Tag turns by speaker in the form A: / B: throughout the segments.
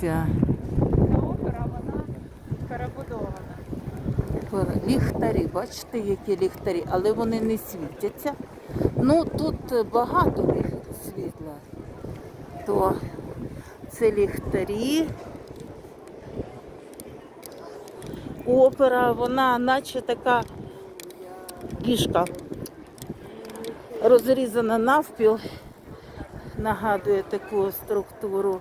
A: Дивіться.
B: Та опера, вона перебудована.
A: Ліхтарі, бачите, які ліхтарі, але вони не світяться. Ну тут багато світла. То це ліхтарі. Опера, вона наче така кішка. Розрізана навпіл, нагадує таку структуру.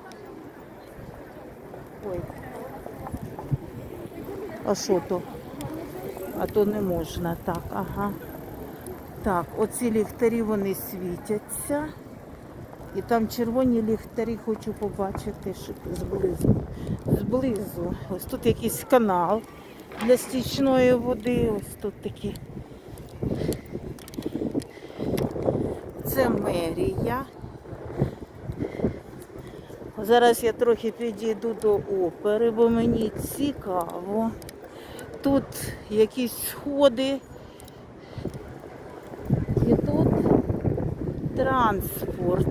A: Ой. А що то? А то не можна, так, ага. Так, оці ліхтарі вони світяться. І там червоні ліхтарі хочу побачити щоб зблизу. Зблизу. Ось тут якийсь канал для стічної води. Ось тут такі. Це мерія. Зараз я трохи підійду до опери, бо мені цікаво. Тут якісь сходи. І тут транспорт.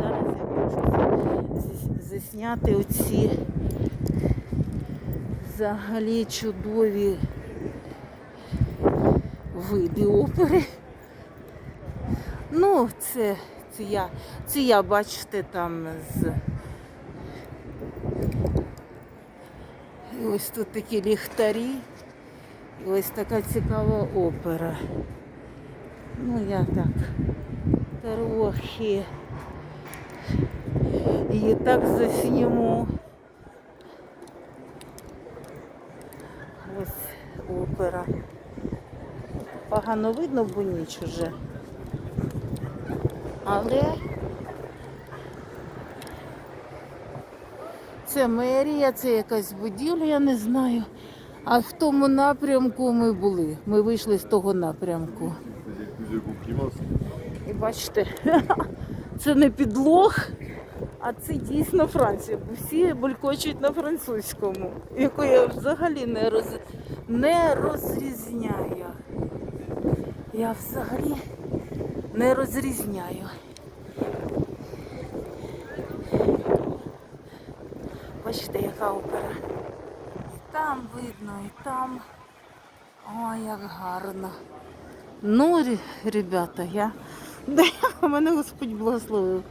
A: Зараз я хочу засняти оці взагалі чудові види опери. Ну, це, це я, це я, бачите, там з. Ось тут такі ліхтарі. І ось така цікава опера. Ну, я так трохи її так засніму. Ось опера. Погано видно, бо ніч уже. Але це мерія, це якась будівля, я не знаю. А в тому напрямку ми були. Ми вийшли з того напрямку. І бачите, це не підлог, а це дійсно Франція. Бо всі булькочуть на французькому, яку я взагалі не, роз... не розрізняю. Я взагалі не розрізняю. Бачите, яка опера. І там видно, і там. Ой, як гарно. Ну, ребята, я. Да, мене Господь благословив.